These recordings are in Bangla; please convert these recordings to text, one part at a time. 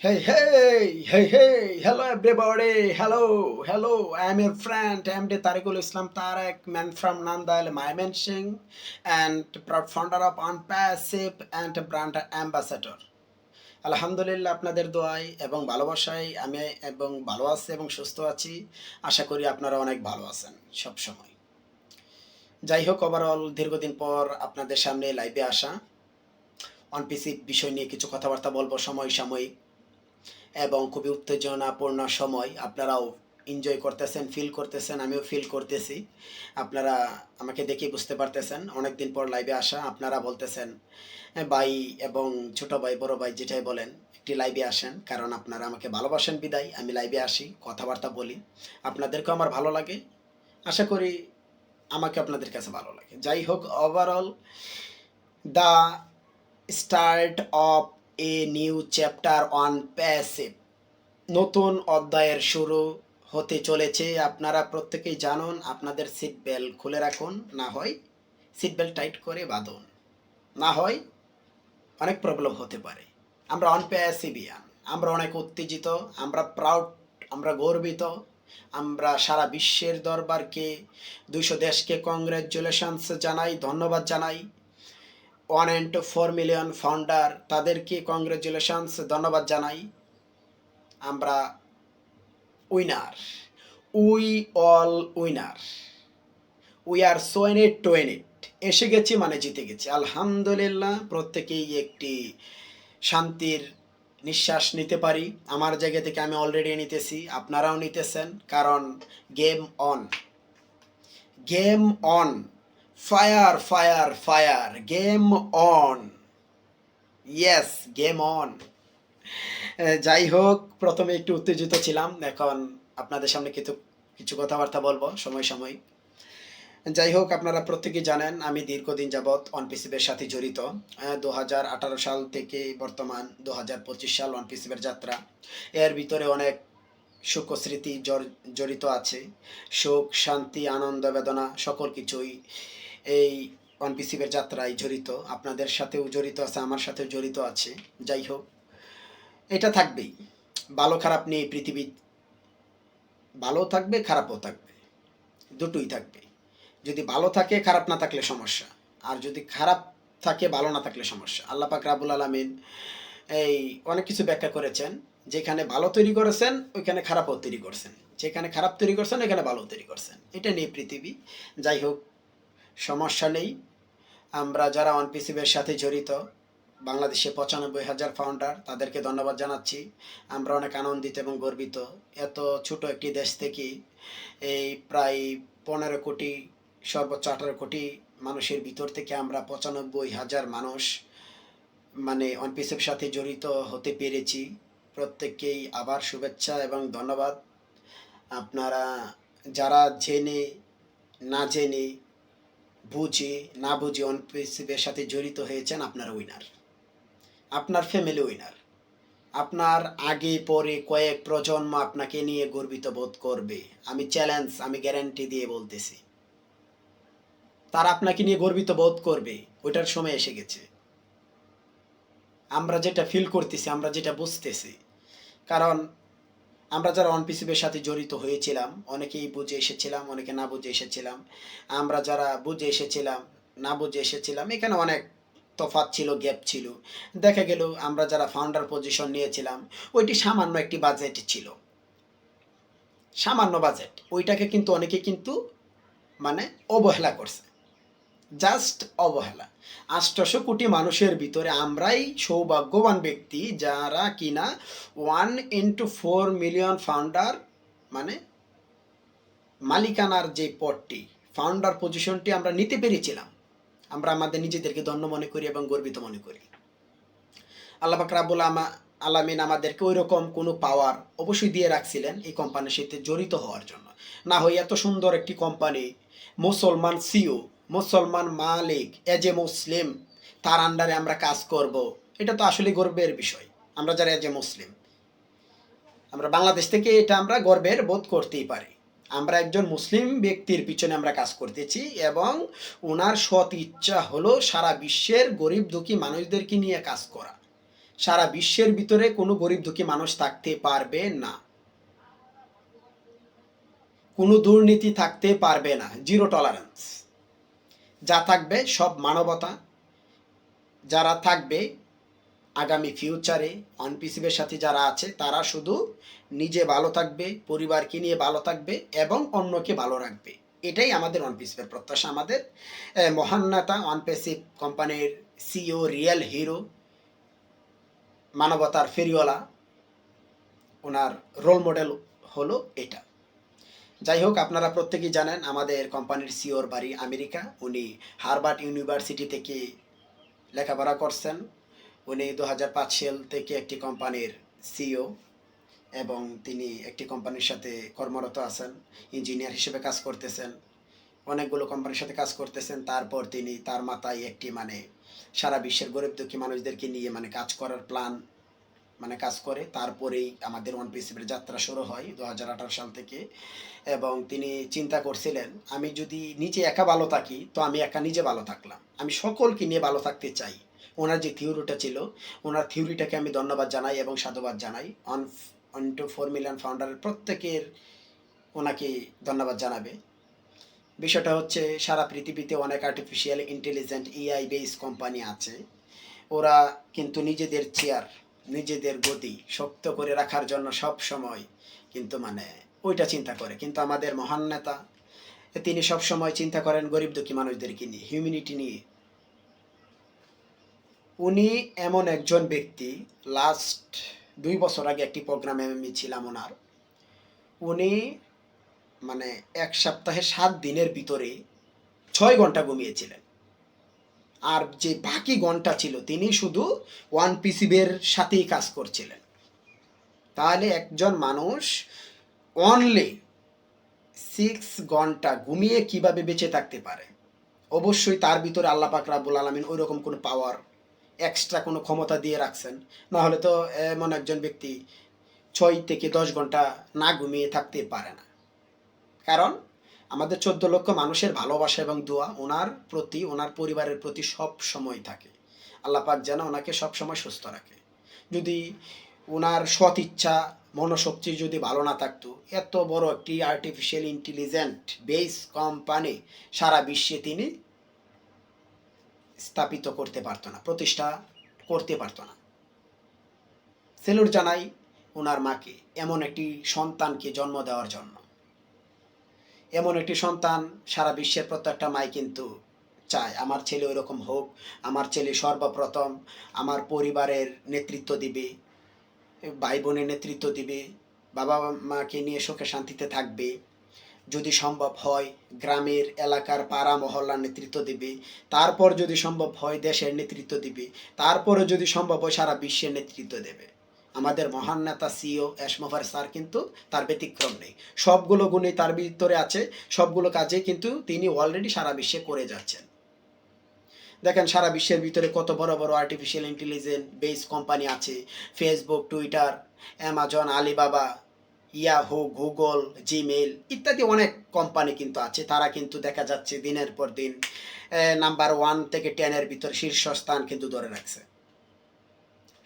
Hey, hey, hey, hey, hello everybody, hello, hello, I am your friend, MD Tariqul Islam Tarek, man from Nandal, Mymensingh, and proud founder of Unpassive and brand ambassador. আলহামদুলিল্লাহ আপনাদের দোয়ায় এবং ভালোবাসায় আমি এবং ভালো আছি এবং সুস্থ আছি আশা করি আপনারা অনেক ভালো আছেন সব সময় যাই হোক ওভারঅল দীর্ঘদিন পর আপনাদের সামনে লাইভে আসা অনপিসি বিষয় নিয়ে কিছু কথাবার্তা বলব সময় সাময়িক এবং খুবই উত্তেজনাপূর্ণ সময়। আপনারাও এনজয় করতেছেন ফিল করতেছেন আমিও ফিল করতেছি। আপনারা আমাকে দেখেই বুঝতে পারতেছেন। অনেক দিন পর লাইভে আসা আপনারা বলতেছেন "হ্যাঁ, ভাই এবং ছোট ভাই বড় ভাই যেটাই বলেন একটি লাইভে আসেন কারণ আপনারা আমাকে ভালোবাসেন বিদায়। আমি লাইভে আসি কথাবার্তা বলি। আপনাদেরকেও আমার ভালো লাগে। আশা করি আমাকে আপনাদের কাছে ভালো লাগে। যাই হোক overall the start of a new chapter on passive. নতুন অধ্যায়ের শুরু হতে চলেছে। আপনারা প্রত্যেকেই জানুন, আপনাদের সিট বেল্ট খুলে রাখুন, না হয় সিট বেল্ট টাইট করে বাঁধুন। না হয় অনেক প্রবলেম হতে পারে। আমরা অনপ্যাসিভিয়ান আমরা অনেক উত্তেজিত, আমরা প্রাউড আমরা গর্বিত, আমরা সারা বিশ্বের দরবারকে, দুইশো দেশকে কংগ্রেচুলেশনস জানাই, ধন্যবাদ জানাই। One and four million founder তাদেরকে কংগ্রেচুলেশনস ধন্যবাদ জানাই। আমরা winner we all winner we are so in it to in it এসে গেছি মানে জিতে গেছি। আলহামদুলিল্লাহ, প্রত্যেকেই একটি শান্তির নিঃশ্বাস নিতে পারি। আমার জায়গা থেকে আমি অলরেডি নিতেছি, আপনারাও নিতেছেন, কারণ game on game on fire fire fire game on yes game on যাই হোক, প্রথমে একটু উত্তেজিত ছিলাম। এখন আপনাদের সামনে কিছু কিছু কথাবার্তা বলব, সময় সময়। যাই হোক, আপনারা প্রত্যেকেই জানেন, আমি দীর্ঘদিন যাবৎ অনপিসিবের সাথে জড়িত। দু হাজার আঠারো সাল থেকে বর্তমান দু হাজার পঁচিশ সাল অনপিসিবের যাত্রা। এর ভিতরে অনেক সুখ স্মৃতি জড়িত আছে। সুখ, শান্তি, আনন্দ, বেদনা, সকল কিছুই এই অনপিসিবের যাত্রায় জড়িত। আপনাদের সাথেও জড়িত আছে, আমার সাথেও জড়িত আছে। যাই হোক, এটা থাকবেই। ভালো খারাপ নিয়ে পৃথিবী ভালো থাকবে, খারাপও থাকবে। দুটোই থাকবে। যদি ভালো থাকে, খারাপ না থাকলে সমস্যা। আর যদি খারাপ থাকে, ভালো না থাকলে সমস্যা। আল্লাহ পাক রাবুল আলমিন এই অনেক কিছু ব্যাখ্যা করেছেন। যেখানে ভালো তৈরি করেছেন, ওইখানে খারাপও তৈরি করছেন। যেখানে খারাপ তৈরি করছেন, ওইখানে ভালো তৈরি করছেন। এটা নিয়ে পৃথিবী। যাই হোক সমস্যা নেই। আমরা যারা অনপিসিবের সাথে জড়িত, বাংলাদেশে পঁচানব্বই হাজার ফাউন্ডার তাদেরকে ধন্যবাদ জানাচ্ছি। আমরা অনেক আনন্দিত এবং গর্বিত। এত ছোট একটি দেশ থেকে এই প্রায় পনেরো কোটি, সর্বোচ্চ আঠারো কোটি মানুষের ভিতর থেকে আমরা পঁচানব্বই হাজার মানুষ মানে অনপিসের সাথে জড়িত হতে পেরেছি। প্রত্যেককেই আবার শুভেচ্ছা এবং ধন্যবাদ। আপনারা যারা জেনে না জেনে বুঝে, না বুঝে অনপিসিবের সাথে জড়িত হয়েছেন আপনার উইনার আপনার ফ্যামিলি উইনার আপনার আগে পরে কয়েক প্রজন্ম আপনাকে নিয়ে গর্বিত বোধ করবে। আমি চ্যালেঞ্জ আমি গ্যারান্টি দিয়ে বলতেছি। তারা আপনাকে নিয়ে গর্বিত বোধ করবে। ওইটার সময় এসে গেছে। আমরা যেটা ফিল করতেছি, আমরা যেটা বুঝতেছি। কারণ আমরা যারা অনপিসিবের সাথে জড়িত হয়েছিলাম, অনেকেই বুঝে এসেছিলাম, অনেকে না বুঝে এসেছিলাম। আমরা যারা বুঝে এসেছিলাম, না বুঝে এসেছিলাম, এখানে অনেক তফাৎ ছিল গ্যাপ ছিল। দেখা গেল আমরা যারা ফাউন্ডার পজিশন নিয়েছিলাম, ওইটি সামান্য একটি বাজেট ছিল। সামান্য বাজেট ওইটাকে কিন্তু অনেকে কিন্তু মানে অবহেলা করছে। জাস্ট অবহেলা। আষ্টশো কোটি মানুষের ভিতরে আমরাই সৌভাগ্যবান ব্যক্তি যারা কিনা one into four million founder মানে মালিকানার যে পদটি ফাউন্ডার পজিশনটি আমরা নিতে পেরেছিলাম। আমরা আমাদের নিজেদেরকে ধন্য মনে করি এবং গর্বিত মনে করি। আল্লাহ পাক রাব্বুল আমা আলামিন আমাদেরকে ওই রকম কোনো পাওয়ার অবশ্যই দিয়ে রাখছিলেন এই কোম্পানির সাথে জড়িত হওয়ার জন্য। না হয় এত সুন্দর একটি কোম্পানি মুসলমান সিও মুসলমান মালিক এজ এ মুসলিম, তার আন্ডারে আমরা কাজ করব। এটা তো আসলে গর্বের বিষয়। আমরা যারা এজ এ মুসলিম, আমরা বাংলাদেশ থেকে এটা আমরা গর্বের বোধ করতেই পারি। আমরা একজন মুসলিম ব্যক্তির পিছনে আমরা কাজ করতেছি এবং ওনার সৎ ইচ্ছা হলো সারা বিশ্বের গরিব দুঃখী মানুষদেরকে নিয়ে কাজ করা। সারা বিশ্বের ভিতরে কোনো গরিব দুঃখী মানুষ থাকতে পারবে না। কোনো দুর্নীতি থাকতে পারবে না। জিরো টলারেন্স যা থাকবে সব মানবতা যারা থাকবে আগামী ফিউচারে অনপিসিবের সাথে যারা আছে তারা শুধু নিজে ভালো থাকবে পরিবারকে নিয়ে ভালো থাকবে এবং অন্যকে ভালো রাখবে। এটাই আমাদের অনপিসিবের প্রত্যাশা। আমাদের আহ, মহান নেতা অনপেসিভ কোম্পানির সিও রিয়েল হিরো মানবতার ফেরিওয়ালা ওনার রোল মডেল হলো এটা। যাই হোক আপনারা প্রত্যেকেই জানেন আমাদের কোম্পানির সিওর বাড়ি আমেরিকা। উনি হারবার্ড ইউনিভার্সিটি থেকে লেখাপড়া করছেন। উনি দু হাজার পাঁচ সাল থেকে একটি কোম্পানির সিও এবং তিনি একটি কোম্পানির সাথে কর্মরত আছেন, ইঞ্জিনিয়ার হিসেবে কাজ করতেছেন। অনেকগুলো কোম্পানির সাথে কাজ করতেছেন। তারপর তিনি তার মাথায় একটি মানে সারা বিশ্বের গরিব দুঃখী মানুষদেরকে নিয়ে মানে কাজ করার প্ল্যান মানে কাজ করে। তারপরেই আমাদের ওয়ান পিসিপের যাত্রা শুরু হয় দু হাজার আঠারো সাল থেকে এবং তিনি চিন্তা করছিলেন, আমি যদি নিজে একা ভালো থাকি, তো আমি একা নিজে ভালো থাকলাম। আমি সকলকে নিয়ে ভালো থাকতে চাই। ওনার যে থিওরিটা ছিল, ওনার থিওরিটাকে আমি ধন্যবাদ জানাই এবং সাধুবাদ জানাই। On on two four million ফাউন্ডারের প্রত্যেকের ওনাকে ধন্যবাদ জানাবে। বিষয়টা হচ্ছে, সারা পৃথিবীতে অনেক artificial intelligent AI base company আছে। ওরা কিন্তু নিজেদের চেয়ার নিজেদের গতি শক্ত করে রাখার জন্য সব সময় কিন্তু মানে ওইটা চিন্তা করে। কিন্তু আমাদের মহান নেতা, তিনি সব সময় চিন্তা করেন গরিব দুঃখী মানুষদেরকে নিয়ে হিউম্যানিটি নিয়ে। উনি এমন একজন ব্যক্তি লাস্ট দুই বছর আগে একটি প্রোগ্রামে আমি ছিলাম ওনার। উনি মানে এক সপ্তাহে সাত দিনের ভিতরে ছয় ঘণ্টা ঘুমিয়েছিলেন। আর যে বাকি ঘণ্টা ছিল, তিনি শুধু ওয়ান পিসিবের সাথেই কাজ করছিলেন। তাহলে একজন মানুষ অনলি সিক্স ঘণ্টা ঘুমিয়ে কীভাবে বেঁচে থাকতে পারে? অবশ্যই তার ভিতরে আল্লাহ পাক রাব্বুল আলমিন ওই রকম কোনো পাওয়ার এক্সট্রা কোনো ক্ষমতা দিয়ে রাখছেন। নাহলে তো এমন একজন ব্যক্তি ছয় থেকে দশ ঘণ্টা না ঘুমিয়ে থাকতে পারে না। কারণ আমাদের চোদ্দ লক্ষ মানুষের ভালোবাসা এবং দোয়া ওনার প্রতি, ওনার পরিবারের প্রতি সব সময় থাকে। আল্লাহ পাক যেন ওনাকে সব সময় সুস্থ রাখে। যদি ওনার সৎ ইচ্ছা, মনোশক্তি যদি ভালো না থাকতো, এত বড় একটি আর্টিফিশিয়াল ইন্টেলিজেন্ট বেস কোম্পানি সারা বিশ্বে তিনি স্থাপিত করতে পারতো না, প্রতিষ্ঠা করতে পারতো না। সেলুর জানাই ওনার মাকে, এমন একটি সন্তানকে জন্ম দেওয়ার জন্য। এমন একটি সন্তান সারা বিশ্বের প্রত্যেকটা মাই কিন্তু চায়। আমার ছেলে ওইরকম হোক, আমার ছেলে সর্বপ্রথম আমার পরিবারের নেতৃত্ব দিবে ভাই বোনের নেতৃত্ব দিবে বাবা মাকে নিয়ে সুখে শান্তিতে থাকবে। যদি সম্ভব হয় গ্রামের এলাকার পাড়া মহল্লার নেতৃত্ব দিবে। তারপর যদি সম্ভব হয় দেশের নেতৃত্ব দিবে। তারপরে যদি সম্ভব হয় সারা বিশ্বের নেতৃত্ব দেবে। আমাদের মহান নেতা সিও এসমোভার স্যার কিন্তু তার ব্যতিক্রম নেই। সবগুলো গুণই তার ভিতরে আছে, সবগুলো কাজে কিন্তু তিনি অলরেডি সারা বিশ্বে করে যাচ্ছেন। দেখেন, সারা বিশ্বের ভিতরে কত বড় বড় আর্টিফিশিয়াল ইন্টেলিজেন্ট বেস কোম্পানি আছে Facebook Twitter Amazon Alibaba Yahoo Google Gmail ইত্যাদি অনেক কোম্পানি কিন্তু আছে। তারা কিন্তু দেখা যাচ্ছে দিনের পর দিন নাম্বার ওয়ান থেকে টেনের ভিতরে শীর্ষস্থান কিন্তু ধরে রাখছে।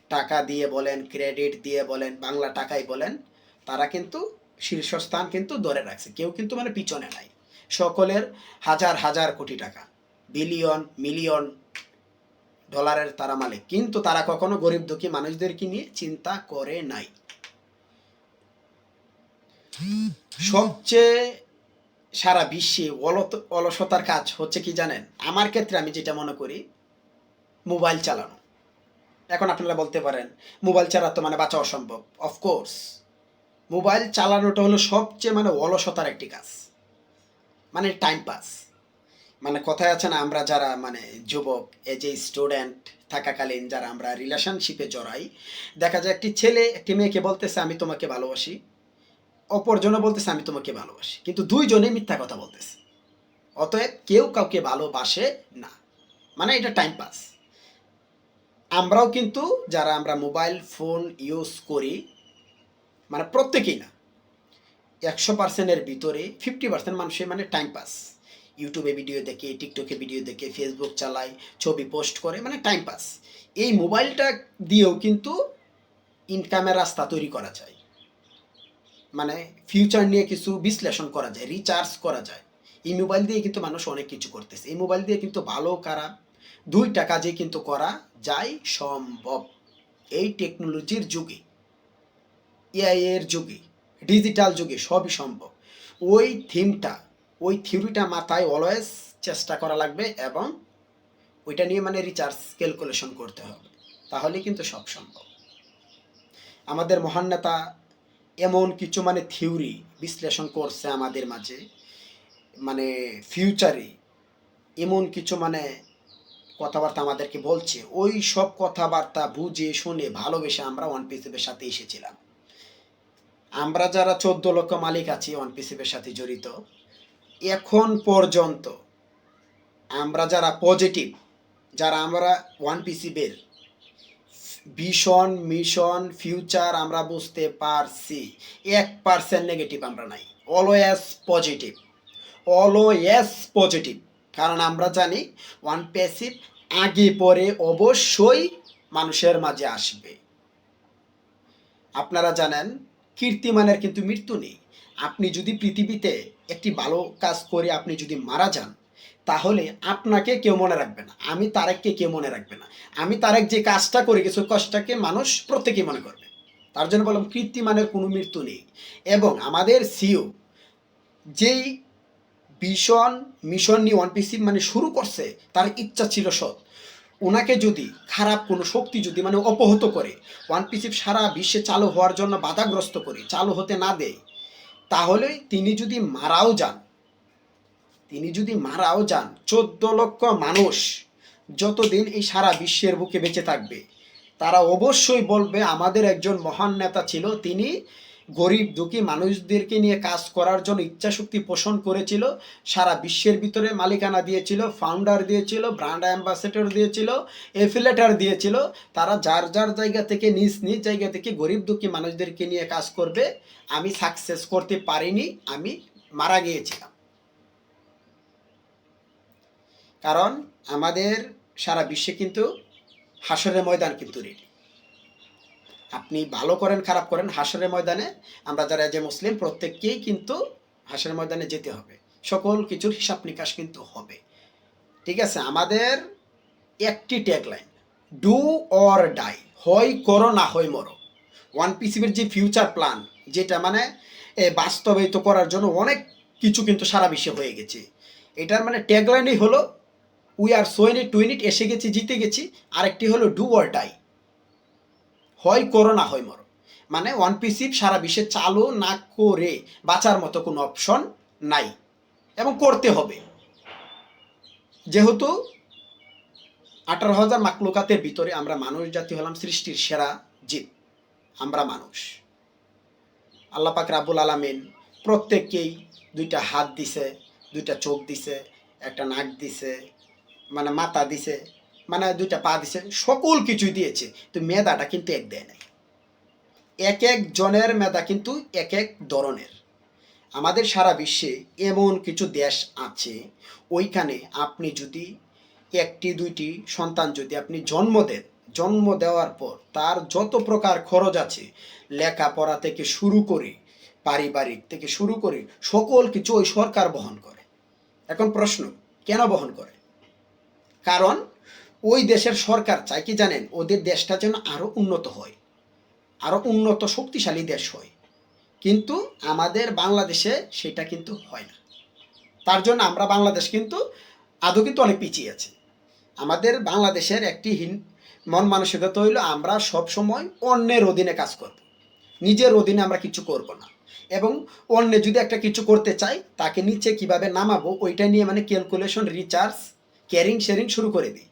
টাকা দিয়ে বলেন ক্রেডিট দিয়ে বলেন, বাংলা টাকাই বলেন, তারা কিন্তু শীর্ষস্থান কিন্তু ধরে রাখছে। কেউ কিন্তু মানে পিছনে নাই। সকলের হাজার হাজার কোটি টাকা বিলিয়ন মিলিয়ন ডলারের তারা মালিক। কিন্তু তারা কখনো গরিব দুঃখী মানুষদেরকে নিয়ে চিন্তা করে নাই। সবচেয়ে সারা বিশ্বে অলসতার কাজ হচ্ছে কি জানেন? আমার ক্ষেত্রে আমি যেটা মনে করি, মোবাইল চালানো। এখন আপনারা বলতে পারেন, মোবাইল চালা তো মানে বাঁচা অসম্ভব। অফকোর্স মোবাইল চালানোটা হলো সবচেয়ে মানে অলসতার একটি কাজ। মানে টাইম পাস মানে কথায় আছে না, আমরা যারা মানে যুবক এজ এ স্টুডেন্ট থাকাকালীন যারা আমরা রিলেশনশিপে জড়াই, দেখা যায় একটি ছেলে, একটি মেয়েকে বলতেছে, আমি তোমাকে ভালোবাসি। অপরজনও বলতেছে, আমি তোমাকে ভালোবাসি। কিন্তু দুইজনে মিথ্যা কথা বলতেছে। অতএব কেউ কাউকে ভালোবাসে না। মানে এটা টাইম পাস আমরাও কিন্তু যারা আমরা মোবাইল ফোন ইউজ করি মানে প্রত্যেকেই না, একশো পার্সেন্টের ভিতরে ফিফটি পার্সেন্ট মানুষের মানে টাইম পাস ইউটিউবে ভিডিও দেখে টিকটকে ভিডিও দেখে ফেসবুক চালায়, ছবি পোস্ট করে মানে টাইম পাস এই মোবাইলটা দিয়েও কিন্তু ইনকামের রাস্তা তৈরি করা যায়। মানে ফিউচার নিয়ে কিছু বিশ্লেষণ করা যায় রিচার্জ করা যায়। এই মোবাইল দিয়ে কিন্তু মানুষ অনেক কিছু করতেছে। এই মোবাইল দিয়ে কিন্তু ভালো, খারাপ দুইটা কাজে কিন্তু করা যায় সম্ভব। এই টেকনোলজির যুগে এআই এর যুগে ডিজিটাল যুগে সবই সম্ভব। ওই থিমটা ওই থিওরিটা মাথায় অলওয়েজ চেষ্টা করা লাগবে এবং ওইটা নিয়ে মানে রিচার্জ ক্যালকুলেশন করতে হবে। তাহলে কিন্তু সব সম্ভব। আমাদের মহান নেতা এমন কিছু মানে থিওরি বিশ্লেষণ করছে আমাদের মাঝে। মানে ফিউচারে এমন কিছু মানে কথাবার্তা আমাদেরকে বলছে, ওই সব কথাবার্তা বুঝে, শুনে, ভালোবেসে আমরা ওয়ান পিসিপের সাথে এসেছিলাম। আমরা যারা চোদ্দ লক্ষ মালিক আছি ওয়ান পিসিপের সাথে জড়িত, এখন পর্যন্ত আমরা যারা পজিটিভ যারা আমরা ওয়ান পিসিপের ভিশন মিশন ফিউচার আমরা বুঝতে পারছি, এক পার্সেন্ট নেগেটিভ আমরা নাই। অলওয়েজ পজিটিভ অলওয়েজ পজিটিভ কারণ আমরা জানি ওয়ান প্যাসিভ আগে পরে অবশ্যই মানুষের মাঝে আসবে। আপনারা জানেন, কীর্তিমানের কিন্তু মৃত্যু নেই। আপনি যদি পৃথিবীতে একটি ভালো কাজ করে আপনি যদি মারা যান, তাহলে আপনাকে কেউ মনে রাখবে না। আমি তারেককে কেউ মনে রাখবে না। আমি তারেক যে কাজটা করে গেছি, ওই কাজটাকে মানুষ প্রত্যেকেই মনে করবে। তার জন্য বললাম, কীর্তিমানের কোনো মৃত্যু নেই। এবং আমাদের সিও যেই ভীষণ মিশন নিয়ে ওয়ান পিসি মানে শুরু করছে, তার ইচ্ছা ছিল সৎ। ওনাকে যদি খারাপ কোনো শক্তি যদি মানে অপহত করে ওয়ান পিসি সারা বিশ্বে চালু হওয়ার জন্য বাধাগ্রস্ত করে, চালু হতে না দেয়, তাহলে তিনি যদি মারাও যান, তিনি যদি মারাও যান, চোদ্দ লক্ষ মানুষ যতদিন এই সারা বিশ্বের বুকে বেঁচে থাকবে, তারা অবশ্যই বলবে আমাদের একজন মহান নেতা ছিল, তিনি গরিব দুঃখী মানুষদেরকে নিয়ে কাজ করার জন্য ইচ্ছাশক্তি পোষণ করেছিল। সারা বিশ্বের ভিতরে মালিকানা দিয়েছিল ফাউন্ডার দিয়েছিল ব্র্যান্ড অ্যাম্বাসেডর দিয়েছিল এফিলেটার দিয়েছিল। তারা যার যার জায়গা থেকে, নিজ নিজ জায়গা থেকে গরিব দুঃখী মানুষদেরকে নিয়ে কাজ করবে। আমি সাকসেস করতে পারিনি, আমি মারা গিয়েছিলাম। কারণ আমাদের সারা বিশ্বে কিন্তু হাসরের ময়দান কিন্তু রেডি আপনি ভালো করেন, খারাপ করেন, হাসরের ময়দানে আমরা যারা যে মুসলিম, প্রত্যেককেই কিন্তু হাসরের ময়দানে যেতে হবে। সকল কিছুর হিসাব নিকাশ কিন্তু হবে। ঠিক আছে? আমাদের একটি ট্যাগলাইন ডু অর ডাই হয় করো না হয় মরো। ওয়ান পিসিবির যে ফিউচার প্ল্যান যেটা মানে বাস্তবায়িত করার জন্য অনেক কিছু কিন্তু সারা বিশ্বে হয়ে গেছে। এটার মানে ট্যাগলাইনই হলো উই আর সোয়েন ইট টুইন ইট এসে গেছি, জিতে গেছি। আরেকটি হলো ডু অর ডাই হয় করো না হয় মরো। মানে ওয়ান পিসি সারা বিশ্বে চালু না করে বাঁচার মতো কোনো অপশন নাই। এবং করতে হবে। যেহেতু আঠারো হাজার মাকলুকাতের ভিতরে আমরা মানুষ জাতি হলাম, সৃষ্টির সেরা জীব। আমরা মানুষ। আল্লাহ পাক রাবুল আলামিন প্রত্যেককেই দুইটা হাত দিছে, দুইটা চোখ দিছে, একটা নাক দিছে মানে মাথা দিছে। মানে দুইটা পা দিছে, সকল কিছুই দিয়েছে তো মেধাটা কিন্তু এক দেয় নাই। এক এক জনের মেধা কিন্তু এক এক ধরনের। আমাদের সারা বিশ্বে এমন কিছু দেশ আছে, ওইখানে আপনি যদি একটি, দুইটি সন্তান যদি আপনি জন্ম দেন, জন্ম দেওয়ার পর তার যত প্রকার খরচ আছে, লেখাপড়া থেকে শুরু করে, পারিবারিক থেকে শুরু করে সকল কিছু ওই সরকার বহন করে। এখন প্রশ্ন, কেন বহন করে? কারণ ওই দেশের সরকার চায় কি জানেন? ওদের দেশটা যেন আরও উন্নত হয় আরও উন্নত শক্তিশালী দেশ হয়। কিন্তু আমাদের বাংলাদেশে সেটা কিন্তু হয় না। তার জন্য আমরা বাংলাদেশ কিন্তু আদৌ কিন্তু অনেক পিছিয়ে আছে। আমাদের বাংলাদেশের একটি হীন মন মানসিকতা হইল, আমরা সব সময় অন্যের অধীনে কাজ করব। নিজের অধীনে আমরা কিছু করব না। এবং অন্য যদি একটা কিছু করতে চাই, তাকে নিচে কীভাবে নামাবো, ওইটা নিয়ে মানে ক্যালকুলেশন রিচার্জ কেয়ারিং শেয়ারিং শুরু করে দিই।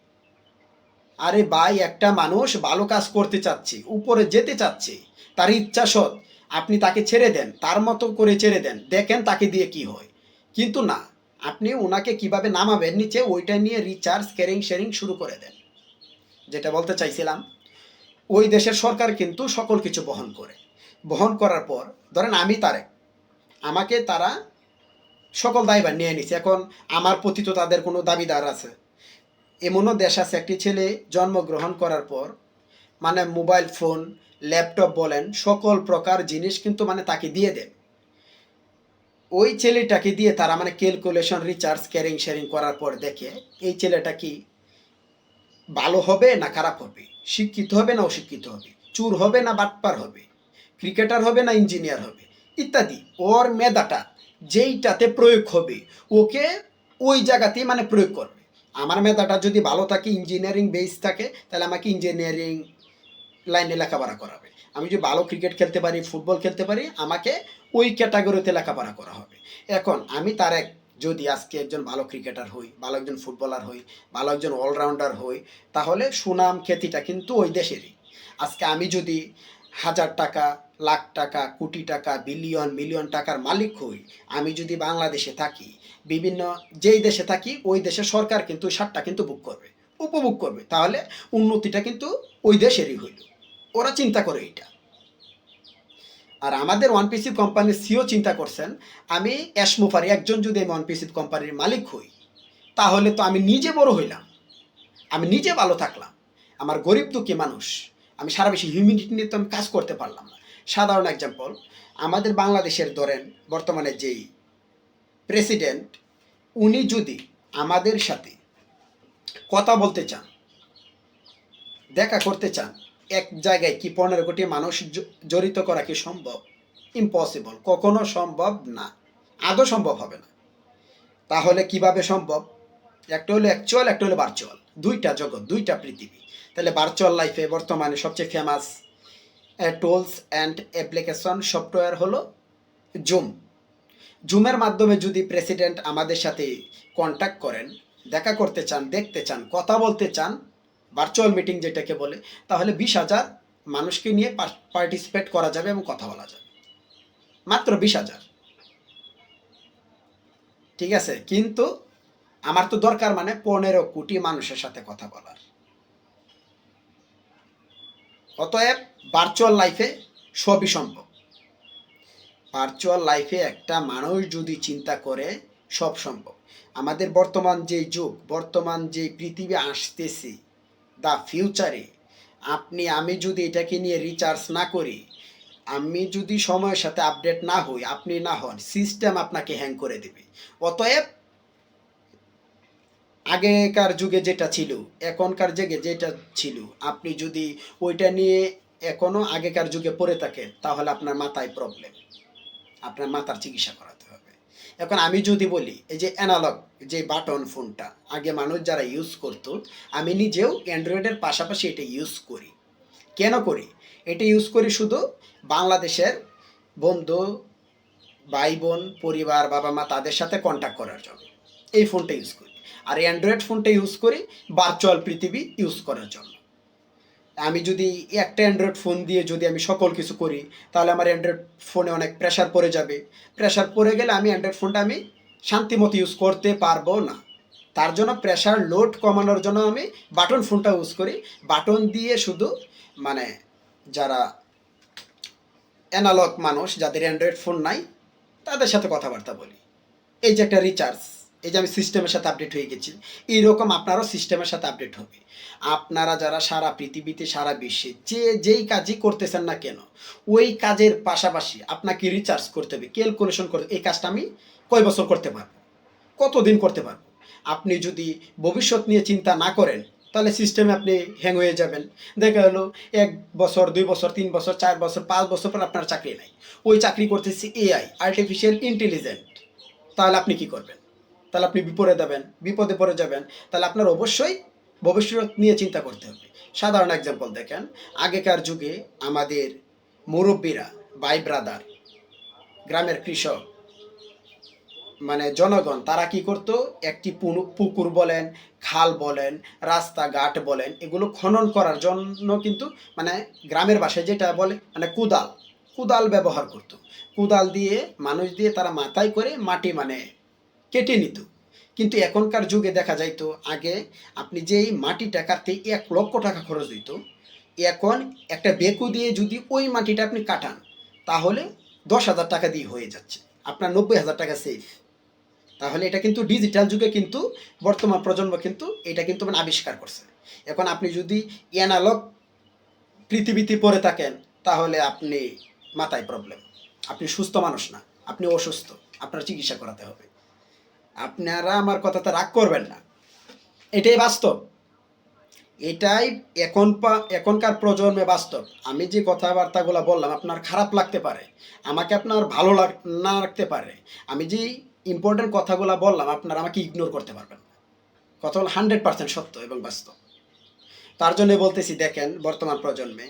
আরে ভাই, একটা মানুষ ভালো কাজ করতে চাচ্ছে, উপরে যেতে চাচ্ছে, তার ইচ্ছা সৎ, আপনি তাকে ছেড়ে দেন, তার মতো করে ছেড়ে দেন, দেখেন তাকে দিয়ে কি হয়। কিন্তু না, আপনি ওনাকে কীভাবে নামাবেন, নিচে ওইটা নিয়ে রিচার্জ কেয়ারিং শেয়ারিং শুরু করে দেন। যেটা বলতে চাইছিলাম, ওই দেশের সরকার কিন্তু সকল কিছু বহন করে। বহন করার পর, ধরেন আমি তারে আমাকে তারা সকল দায়ভার নিয়ে নিছে। এখন আমার প্রতি তো তাদের কোনো দাবিদার আছে। এমনও দেশ আছে, একটি ছেলে জন্মগ্রহণ করার পর মানে মোবাইল ফোন, ল্যাপটপ বলেন, সকল প্রকার জিনিস কিন্তু মানে তাকে দিয়ে দেন ওই ছেলেটাকে দিয়ে তারা মানে ক্যালকুলেশন রিচার্জ ক্যারিং শেয়ারিং করার পর দেখে, এই ছেলেটা কি ভালো হবে না খারাপ হবে? শিক্ষিত হবে না অশিক্ষিত হবে? চুর হবে না বাটপার হবে? ক্রিকেটার হবে না ইঞ্জিনিয়ার হবে? ইত্যাদি। ওর মেধাটা, যেইটাতে প্রয়োগ হবে, ওকে ওই জায়গাতেই মানে প্রয়োগ করবে। আমার মেধাটা যদি ভালো থাকে ইঞ্জিনিয়ারিং বেস থাকে, তাহলে আমাকে ইঞ্জিনিয়ারিং লাইনে লেখাপড়া করাবে। আমি যদি ভালো ক্রিকেট খেলতে পারি ফুটবল খেলতে পারি, আমাকে ওই ক্যাটাগরিতে লেখাপড়া করা হবে। এখন আমি তার এক, যদি আজকে একজন ভালো ক্রিকেটার হই, ভালো একজন ফুটবলার হই, ভালো একজন অলরাউন্ডার হই, তাহলে সুনাম, খ্যাতিটা কিন্তু ওই দেশেরই। আজকে আমি যদি হাজার টাকা লাখ টাকা, কোটি টাকা, বিলিয়ন, মিলিয়ন টাকার মালিক হই। আমি যদি বাংলাদেশে থাকি, বিভিন্ন যেই দেশে থাকি, ওই দেশের সরকার কিন্তু সারটা কিন্তু বুক করবে, উপভোগ করবে। তাহলে উন্নতিটা কিন্তু ওই দেশেরই হইল। ওরা চিন্তা করে এটা আর আমাদের ওয়ান পিসি কোম্পানির সিও চিন্তা করছেন, আমি অ্যাসমুফারি একজন যদি আমি ওয়ান পিসি কোম্পানির মালিক হই, তাহলে তো আমি নিজে বড় হইলাম। আমি নিজে ভালো থাকলাম। আমার গরিব দুঃখী মানুষ। আমি সারা বেশি হিউম্যানিটি নিয়ে তো আমি কাজ করতে পারলাম না। সাধারণ এক্সাম্পল আমাদের বাংলাদেশের ধরেন বর্তমানে যেই প্রেসিডেন্ট উনি যদি আমাদের সাথে কথা বলতে চান, দেখা করতে চান, এক জায়গায় কি পনেরো কোটি মানুষ জড়িত করা কি সম্ভব? ইম্পসিবল কখনো সম্ভব না, আদৌ সম্ভব হবে না। তাহলে কীভাবে সম্ভব? একটা হলো অ্যাকচুয়াল একটা হলো ভার্চুয়াল দুইটা জগৎ, দুইটা পৃথিবী। তাহলে ভার্চুয়াল লাইফে বর্তমানে সবচেয়ে famous tools and application software হলো জুম জুমের মাধ্যমে যদি প্রেসিডেন্ট আমাদের সাথে কন্ট্যাক্ট করেন, দেখা করতে চান, দেখতে চান, কথা বলতে চান ভার্চুয়াল মিটিং যেটাকে বলে, তাহলে বিশ হাজার মানুষকে নিয়ে পার্টিসিপেট করা যাবে এবং কথা বলা যাবে। মাত্র বিশ হাজার। ঠিক আছে? কিন্তু আমার তো দরকার মানে পনেরো কোটি মানুষের সাথে কথা বলার। অতএব ভার্চুয়াল লাইফে সবই সম্ভব। ভার্চুয়াল লাইফে একটা মানুষ যদি চিন্তা করে, সব সম্ভব। আমাদের বর্তমান যে যুগ, বর্তমান যে পৃথিবী আসতেছে দ্য ফিউচারে আপনি, আমি যদি এটাকে নিয়ে রিচার্জ না করি, আমি যদি সময়ের সাথে আপডেট না হই, আপনি না হন সিস্টেম আপনাকে হ্যাং করে দেবে। অতএব, আগেকার যুগে যেটা ছিল, এখনকার যুগে যেটা ছিল, আপনি যদি ওইটা নিয়ে এখনও আগেকার যুগে পড়ে থাকে, তাহলে আপনার মাথায় প্রবলেম আপনার মাথার চিকিৎসা করাতে হবে। এখন আমি যদি বলি, এই যে অ্যানালগ যে বাটন ফোনটা আগে মানুষ যারা ইউজ করতো, আমি নিজেও অ্যান্ড্রয়েডের পাশাপাশি এটা ইউজ করি। কেন করি? এটা ইউজ করি শুধু বাংলাদেশের বন্ধু ভাই বোন পরিবার বাবা মা তাদের সাথে কন্ট্যাক্ট করার জন্য। এই ফোনটা ইউজ করি। আর অ্যান্ড্রয়েড ফোনটা ইউজ করি ভার্চুয়াল পৃথিবী ইউজ করার জন্য। আমি যদি একটা অ্যান্ড্রয়েড ফোন দিয়ে যদি আমি সকল কিছু করি, তাহলে আমার অ্যান্ড্রয়েড ফোনে অনেক প্রেশার পড়ে যাবে। প্রেশার পড়ে গেলে আমি অ্যান্ড্রয়েড ফোনটা আমি শান্তিমতো ইউজ করতে পারব না। তার জন্য প্রেশার লোড কমানোর জন্য আমি বাটন ফোনটা ইউজ করি। বাটন দিয়ে শুধু মানে যারা অ্যানালগ মানুষ, যাদের অ্যান্ড্রয়েড ফোন নাই, তাদের সাথে কথাবার্তা বলি। এই যে একটা রিচার্জ এই যে আমি সিস্টেমের সাথে আপডেট হয়ে গেছি, এইরকম আপনারও সিস্টেমের সাথে আপডেট হবে। আপনারা যারা সারা পৃথিবীতে, সারা বিশ্বে যে, যেই কাজই করতেছেন না কেন, ওই কাজের পাশাপাশি আপনাকে রিচার্জ করতে হবে। ক্যালকুলেশন করতে, এই কাজটা আমি কয় বছর করতে পারব? কতদিন করতে পারব? আপনি যদি ভবিষ্যৎ নিয়ে চিন্তা না করেন, তাহলে সিস্টেমে আপনি হ্যাং হয়ে যাবেন। দেখা গেলো, এক বছর, দুই বছর, তিন বছর, চার বছর, পাঁচ বছর পর আপনার চাকরি নাই। ওই চাকরি করতেছি এআই আর্টিফিশিয়াল ইন্টেলিজেন্ট তাহলে আপনি কি করবেন? তাহলে আপনি বিপদে দেবেন বিপদে পড়ে যাবেন। তাহলে আপনার অবশ্যই ভবিষ্যৎ নিয়ে চিন্তা করতে হবে। সাধারণ এক্সাম্পল দেখেন, আগেকার যুগে আমাদের মুরব্বীরা, ভাই ব্রাদার গ্রামের কৃষক মানে জনগণ, তারা কি করত? একটি পুকুর বলেন, খাল বলেন, রাস্তাঘাট বলেন, এগুলো খনন করার জন্য কিন্তু মানে গ্রামের ভাষায় যেটা বলে মানে কুদাল কুদাল ব্যবহার করত। কুদাল দিয়ে, মানুষ দিয়ে তারা মাথায় করে মাটি মানে কেটে নিত। কিন্তু এখনকার যুগে দেখা যাইতো, আগে আপনি যেই মাটিটা কাটতে এক লক্ষ টাকা খরচ হইতো, এখন একটা বেকু দিয়ে যদি ওই মাটিটা আপনি কাটান, তাহলে দশ হাজার টাকা দিয়ে হয়ে যাচ্ছে। আপনার নব্বই হাজার টাকা সেফ তাহলে এটা কিন্তু ডিজিটাল যুগে কিন্তু, বর্তমান প্রজন্ম কিন্তু এটা কিন্তু মানে আবিষ্কার করছে। এখন আপনি যদি অ্যানালগ পৃথিবীতে পড়ে থাকেন, তাহলে আপনি মাথায় প্রবলেম আপনি সুস্থ মানুষ না, আপনি অসুস্থ, আপনার চিকিৎসা করাতে হবে। আপনারা আমার কথাতে রাগ করবেন না। এটাই বাস্তব। এটাই এখন এখনকার প্রজন্মে বাস্তব। আমি যে কথাবার্তাগুলো বললাম, আপনার খারাপ লাগতে পারে। আমাকে আপনার ভালো লাগ, না লাগতে পারে। আমি যে ইম্পর্টেন্ট কথাগুলো বললাম, আপনারা আমাকে ইগনোর করতে পারবেন কথা হল হান্ড্রেড পার্সেন্ট সত্য এবং বাস্তব। তার জন্য বলতেছি, দেখেন, বর্তমান প্রজন্মে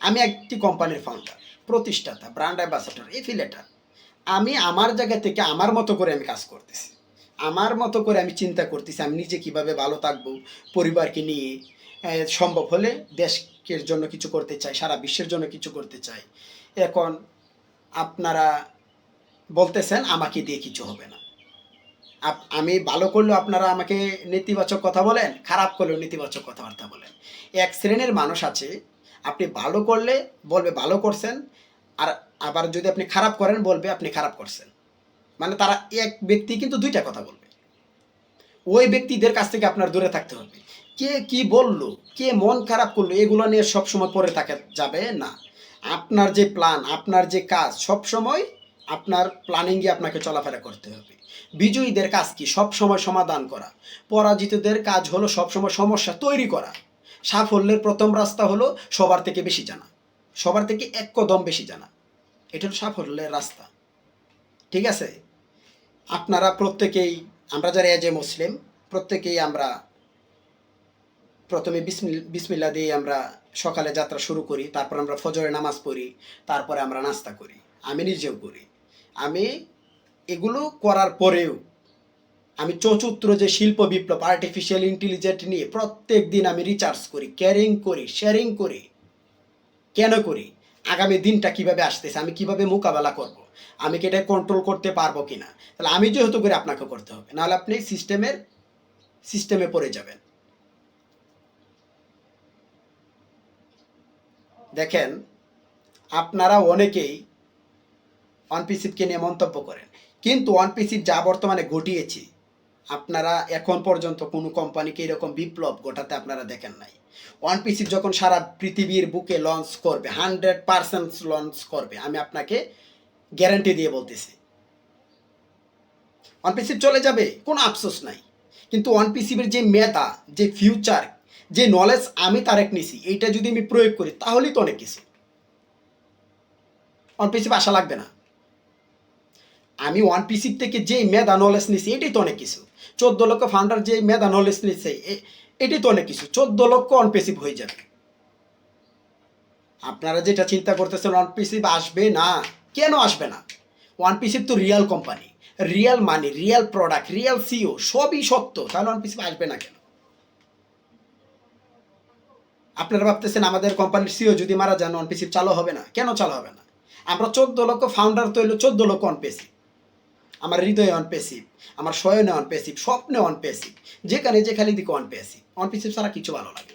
আমি একটি কোম্পানির ফাউন্ডার প্রতিষ্ঠাতা ব্র্যান্ড অ্যাম্বাসেডর এফিলেটার আমি আমার জায়গা থেকে আমার মতো করে আমি কাজ করতেছি। আমার মতো করে আমি চিন্তা করতেছি, আমি নিজে কীভাবে ভালো থাকব, পরিবারকে নিয়ে সম্ভব হলে দেশের জন্য কিছু করতে চাই, সারা বিশ্বের জন্য কিছু করতে চাই। এখন আপনারা বলতেছেন, আমাকে দিয়ে কিছু হবে না। আমি ভালো করলেও আপনারা আমাকে নেতিবাচক কথা বলেন, খারাপ করলেও নেতিবাচক কথাবার্তা বলেন। এক শ্রেণির মানুষ আছে, আপনি ভালো করলে বলবে ভালো করছেন, আর আবার যদি আপনি খারাপ করেন, বলবে আপনি খারাপ করছেন। মানে তারা এক ব্যক্তি কিন্তু দুইটা কথা বলবে। ওই ব্যক্তিদের কাছ থেকে আপনার দূরে থাকতে হবে। কে কি বলল, কে মন খারাপ করল, এগুলো নিয়ে সবসময় পরে থাকা, যাবে না। আপনার যে প্ল্যান আপনার যে কাজ, সবসময় আপনার প্ল্যানিংয়ে আপনাকে চলাফেরা করতে হবে। বিজয়ীদের কাজ কি? সবসময় সমাধান করা। পরাজিতদের কাজ হলো সবসময় সমস্যা তৈরি করা। সাফল্যের প্রথম রাস্তা হলো সবার থেকে বেশি জানা। সবার থেকে এক কদম বেশি জানা। এটা হলো সাফল্যের রাস্তা। ঠিক আছে? আপনারা প্রত্যেকেই, আমরা যারা এজ এ মুসলিম প্রত্যেকেই আমরা প্রথমে বিসমিল বিসমিল্লা দিয়ে আমরা সকালে যাত্রা শুরু করি, তারপর আমরা ফজরে নামাজ পড়ি, তারপরে আমরা নাস্তা করি। আমি নিজেও করি। আমি এগুলো করার পরেও আমি চতুর্থ যে শিল্প বিপ্লব আর্টিফিশিয়াল ইন্টেলিজেন্ট নিয়ে প্রত্যেক দিন আমি রিচার্জ করি ক্যারিং করি শেয়ারিং করি। কেন করি? আগামী দিনটা কীভাবে আসতেছে? আমি কীভাবে মোকাবেলা করব। আমি কি এটা কন্ট্রোল করতে পারব কিনা? তাহলে আমি যেহেতু করে আপনাকে করতে হবে, নাহলে আপনি সিস্টেমের সিস্টেমে পড়ে যাবেন। দেখেন, আপনারা অনেকেই ওয়ানপিসিপকে নিয়ে মন্তব্য করেন, কিন্তু ওয়ানপিসিপ যা বর্তমানে ঘটিয়েছে, আপনারা এখন পর্যন্ত কোনো কোম্পানিকে এরকম বিপ্লব ঘটাতে আপনারা দেখেন নাই। ওয়ানপিসিপ যখন সারা পৃথিবীর বুকে লঞ্চ করবে হান্ড্রেড পার্সেন্ট লঞ্চ করবে, আমি আপনাকে গ্যারান্টি দিয়ে বলতেছি। ওয়ানপিসিপ চলে যাবে, কোনো আফসোস নাই। কিন্তু ওয়ানপিসিপের যে মেধা যে ফিউচার যে নলেজ আমি তারেক নিছি, এইটা যদি আমি প্রয়োগ করি, তাহলেই তো অনেক কিছু। ওয়ানপিসিপ আশা লাগবে না। আমি ওয়ান পিসি থেকে যে মেধা নলেজ নিছি, এটাই তো অনেক কিছু। চোদ্দ লক্ষ ফাউন্ডার যে মেধা নলেজ নিছে এটাই তো অনেক কিছু। চোদ্দ লক্ষ অনপেসিভ হয়ে যাবে। আপনারা যেটা চিন্তা করতেছেন ওয়ান পিসিভ আসবে না। কেন আসবে না? ওয়ান পিসিভ তো real company real money real product real CEO সবই সত্য। তাহলে ওয়ান পিসিভ আসবে না কেন? আপনারা ভাবতেছেন আমাদের কোম্পানির সিও যদি মারা যান ওয়ান পিসিভ চালু হবে না। কেন চালু হবে না? আমরা চোদ্দ লক্ষ ফাউন্ডার তো হইল চোদ্দ লক্ষ অনপেসিভ আমার হৃদয়ে অন পেসিভ আমার শয়নে অন পেসিভ স্বপ্নে অন পেসিভ যেখানে যেখানে দিকে অন পেসিভ অন পেসিভ ছাড়া কিছু ভালো লাগে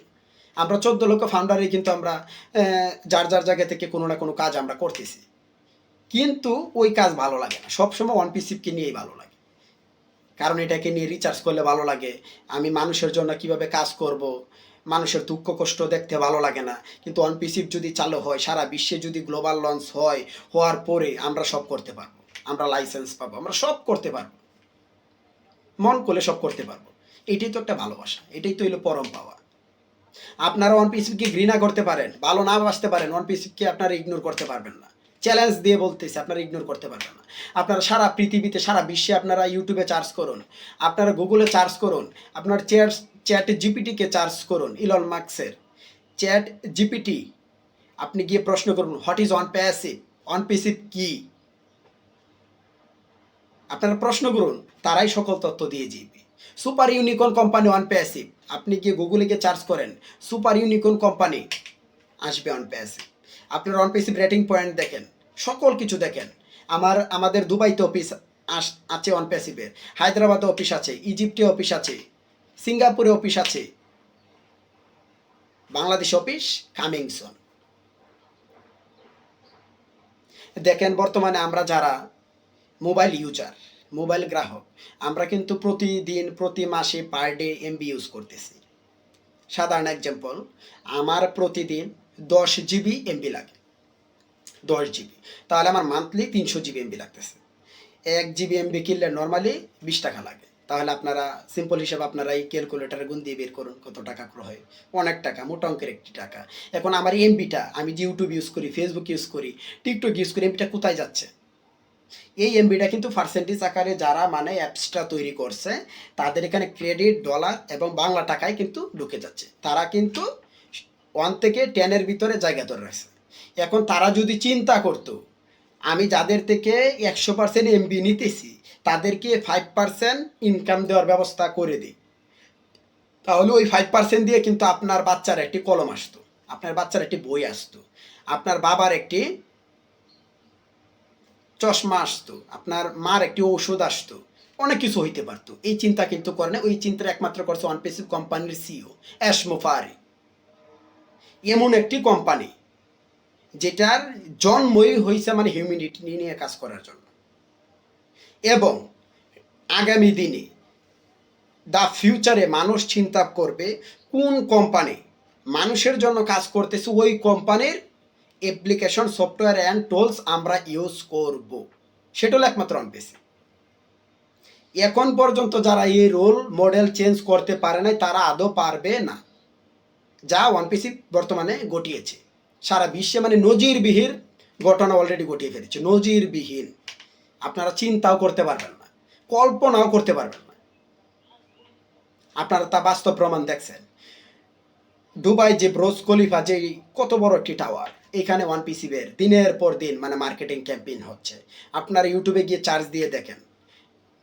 আমরা চোদ্দ লক্ষ ফাউন্ডারে কিন্তু আমরা যার যার জায়গা থেকে কোনো না কোনো কাজ আমরা করতেছি। কিন্তু ওই কাজ ভালো লাগে না। সবসময় ওয়ান পিসিপকে নিয়েই ভালো লাগে। কারণ এটাকে নিয়ে রিচার্জ করলে ভালো লাগে। আমি মানুষের জন্য কীভাবে কাজ করব? মানুষের দুঃখ কষ্ট দেখতে ভালো লাগে না। কিন্তু ওয়ান পিসিপ যদি চালু হয়, সারা বিশ্বে যদি গ্লোবাল লঞ্চ হয়, হওয়ার পরে আমরা সব করতে পারব। আমরা লাইসেন্স পাবো, আমরা সব করতে পারব। মন করলে সব করতে পারব। এটাই তো একটা ভালোবাসা। এটাই তো হইল পরম পাওয়া। আপনারা ওয়ান পিসকে ঘৃণা করতে পারেন, ভালো না বাসতে পারেন ওয়ান পিসকে আপনারা ইগনোর করতে পারবেন না। চ্যালেঞ্জ দিয়ে বলতেছি, আপনারা ইগনোর করতে পারবেন না। আপনারা সারা পৃথিবীতে, সারা বিশ্বে আপনারা ইউটিউবে চার্জ করুন। আপনারা গুগলে চার্জ করুন। আপনার চেয়ার চ্যাট জিপিটিকে চার্জ করুন ইলন মার্কসের চ্যাট জিপিটি আপনি গিয়ে প্রশ্ন করুন what is on passive on passive কি? আপনারা প্রশ্ন করুন, তারাই সকল তথ্য দিয়ে যাবে super unicorn company on passive আপনি গিয়ে গুগলে গিয়ে চার্জ করেন সুপার ইউনিকর্ন কোম্পানি আসবে অন প্যাসিভ আপনার অন প্যাসিভ রেটিং পয়েন্ট দেখেন, সকল কিছু দেখেন। আমার, আমাদের দুবাইতে অফিস আছে অন প্যাসিভের হায়দ্রাবাদে অফিস আছে ইজিপ্টে অফিস আছে সিঙ্গাপুরে অফিস আছে। বাংলাদেশ অফিস কামিংসন দেখেন, বর্তমানে আমরা যারা মোবাইল ইউজার মোবাইল গ্রাহক, আমরা কিন্তু প্রতিদিন, প্রতি মাসে পার ডে এমবি ইউজ করতেছি। সাধারণ এক্সাম্পল আমার প্রতিদিন দশ জিবি এমবি লাগে। দশ জিবি তাহলে আমার মান্থলি তিনশো জিবি এমবি লাগতেছে। এক জিবি এমবি কিনলে নর্মালি বিশ টাকা লাগে। তাহলে আপনারা সিম্পল হিসাবে আপনারা এই ক্যালকুলেটারে গুণ দিয়ে বের করুন কত টাকা হয়। অনেক টাকা, মোটা অঙ্কের একটি টাকা। এখন আমার এমবিটা আমি ইউটিউব ইউজ করি ফেসবুক ইউজ করি টিকটক ইউজ করি এমবিটা কোথায় যাচ্ছে? এই এমবিটা কিন্তু পার্সেন্টেজ আকারে যারা মানে অ্যাপসটা তৈরি করছে, তাদের এখানে ক্রেডিট ডলার এবং বাংলা টাকায় কিন্তু ঢুকে যাচ্ছে। তারা কিন্তু ওয়ান থেকে টেনের ভিতরে জায়গা ধরে রয়েছে এখন তারা যদি চিন্তা করতো, আমি যাদের থেকে একশো পার্সেন্ট এমবি নিতেছি, তাদেরকে ফাইভ পার্সেন্ট ইনকাম দেওয়ার ব্যবস্থা করে দিই। তাহলে ওই ফাইভ পার্সেন্ট দিয়ে কিন্তু আপনার বাচ্চার একটি কলম আসতো, আপনার বাচ্চার একটি বই আসতো, আপনার বাবার একটি চশমা আসতো, আপনার মার একটি ঔষধ আসতো, অনেক কিছু হইতে পারতো। এই চিন্তা কিন্তু করে না, ওই চিন্তা একমাত্র করছে অনপেসিভ কোম্পানির সিও অ্যাশমোফারি এমন একটি কোম্পানি যেটার জন্মই হয়েছে মানে হিউম্যানিটি নিয়ে কাজ করার জন্য। এবং আগামী দিনে দ্য ফিউচারে মানুষ চিন্তা করবে কোন কোম্পানি মানুষের জন্য কাজ করতেছে, ওই কোম্পানির অ্যাপ্লিকেশন সফটওয়্যার অ্যান্ড টুলস আমরা ইউজ করব। সেটা হলো একমাত্র অনপেসি এখন পর্যন্ত যারা এই রোল মডেল চেঞ্জ করতে পারে নাই, তারা আদৌ পারবে না। যা ওয়ানপিসি বর্তমানে ঘটিয়েছে সারা বিশ্বে মানে নজিরবিহীন ঘটনা অলরেডি ঘটিয়ে ফেলেছে। নজিরবিহীন। আপনারা চিন্তাও করতে পারবেন না। কল্পনাও করতে পারবেন না। আপনারা তা বাস্তব প্রমাণ দেখছেন। দুবাই যে ব্রোজ খলিফা যে কত বড় একটি টাওয়ার এখানে ওয়ান পিসিবের দিনের পর দিন মানে মার্কেটিং ক্যাম্পেইন হচ্ছে। আপনারা ইউটিউবে গিয়ে চার্জ দিয়ে দেখেন।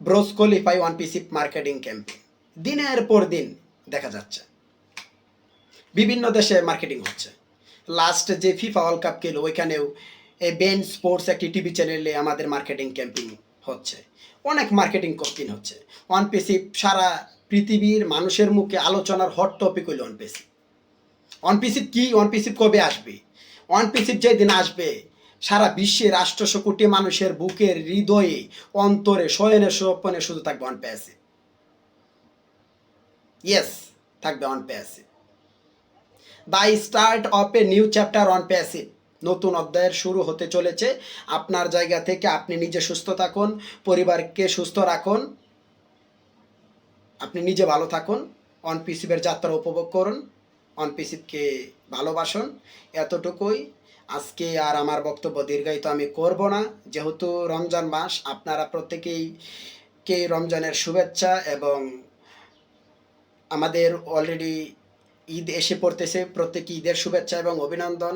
ব্রোজ খলিফাই ওয়ান পিসি মার্কেটিং ক্যাম্পেইন দিনের পর দিন দেখা যাচ্ছে। বিভিন্ন দেশে মার্কেটিং হচ্ছে। লাস্ট যে ফিফা ওয়ার্ল্ড কাপ গেল ওইখানেও বেন স্পোর্টস একটি টিভি চ্যানেলে আমাদের মার্কেটিং ক্যাম্পেইন হচ্ছে। অনেক মার্কেটিং ক্যাম্পেইন হচ্ছে। ওয়ান পিসি সারা পৃথিবীর মানুষের মুখে আলোচনার হট টপিক হইল ওয়ান পিসি ওয়ান পিসি কি? ওয়ান পিসি কবে আসবে? ওয়ান পিসি যেদিন আসবে, সারা বিশ্বের আষ্টশো কোটি মানুষের বুকের হৃদয়ে, অন্তরে, শয়নে, স্বপনে শুধু থাকবে ওয়ান ইয়েস থাকবে on passive the start of a new chapter on passive. নতুন অধ্যায়ের শুরু হতে চলেছে। আপনার জায়গা থেকে আপনি নিজে সুস্থ থাকুন, পরিবারকে সুস্থ রাখুন, আপনি নিজে ভালো থাকুন, অন পিসিপের যাত্রা উপভোগ করুন, অন পিসিপকে ভালোবাসুন। এতটুকুই। আজকে আর আমার বক্তব্য দীর্ঘায়িত আমি করব না। যেহেতু রমজান মাস, আপনারা প্রত্যেকেই কে রমজানের শুভেচ্ছা এবং আমাদের অলরেডি ঈদ এসে পড়তেছে প্রত্যেকে ঈদের শুভেচ্ছা এবং অভিনন্দন।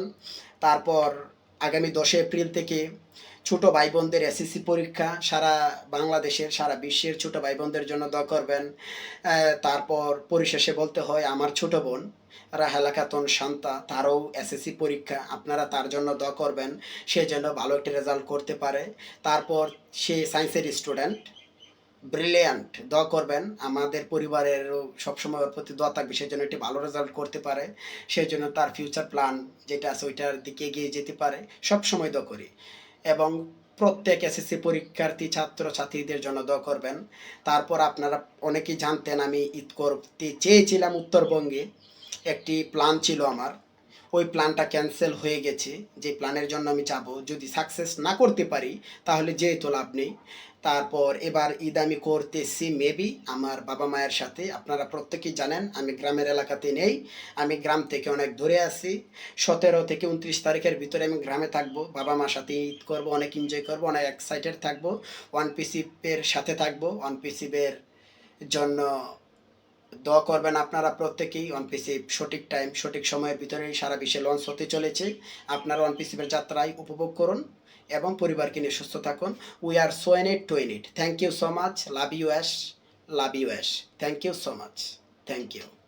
তারপর আগামী দশই এপ্রিল থেকে ছোট ভাই বোনদের এসএসসি পরীক্ষা সারা বাংলাদেশের, সারা বিশ্বের ছোট ভাই বোনদের জন্য দোয়া করবেন। তারপর পরিশেষে বলতে হয়, আমার ছোট বোন রাহেলা খাতুন শান্তা, তারও এসএসসি পরীক্ষা, আপনারা তার জন্য দোয়া করবেন। সে যেন ভালো একটা রেজাল্ট করতে পারে। তারপর সে সায়েন্সের স্টুডেন্ট। ব্রিলিয়ান্ট, দোয়া করবেন। আমাদের পরিবারেরও সবসময় ওর প্রতি দোয়া থাকবে সেই জন্য একটি ভালো রেজাল্ট করতে পারে সেই জন্য তার ফিউচার প্ল্যান যেটা আছে ওইটার দিকে এগিয়ে যেতে পারে সব সময় দোয়া করি। এবং প্রত্যেক এসএসসি পরীক্ষার্থী ছাত্র ছাত্রীদের জন্য দোয়া করবেন। তারপর আপনারা অনেকেই জানতেন, আমি ঈদ করতে চেয়েছিলাম উত্তরবঙ্গে। একটি প্ল্যান ছিল আমার। ওই প্ল্যানটা ক্যান্সেল হয়ে গেছে। যে প্ল্যানের জন্য আমি যাব। যদি সাকসেস না করতে পারি, তাহলে যেহেতু লাভ নেই। তারপর এবার ঈদ আমি করতেছি মেবি আমার বাবা মায়ের সাথে। আপনারা প্রত্যেকেই জানেন, আমি গ্রামের এলাকাতে নেই। আমি গ্রাম থেকে অনেক দূরে আছি। সতেরো থেকে উনত্রিশ তারিখের ভিতরে আমি গ্রামে থাকব। বাবা মার সাথে ঈদ করব, অনেক এনজয় করব, অনেক এক্সাইটেড থাকব। ওয়ান পিসিপের সাথে থাকব। ওয়ান পিসিপের জন্য দোয়া করবেন আপনারা প্রত্যেকেই। ওয়ান পিসি সঠিক টাইম সঠিক সময়ের ভিতরেই সারা বিশ্বে লঞ্চ হতে চলেছে। আপনারা ওয়ান পিসিপের যাত্রায় উপভোগ করুন। এবং পরিবারকে নিয়ে সুস্থ থাকুন। We are so in it to win it thank you so much love you Ash love you Ash thank you so much thank you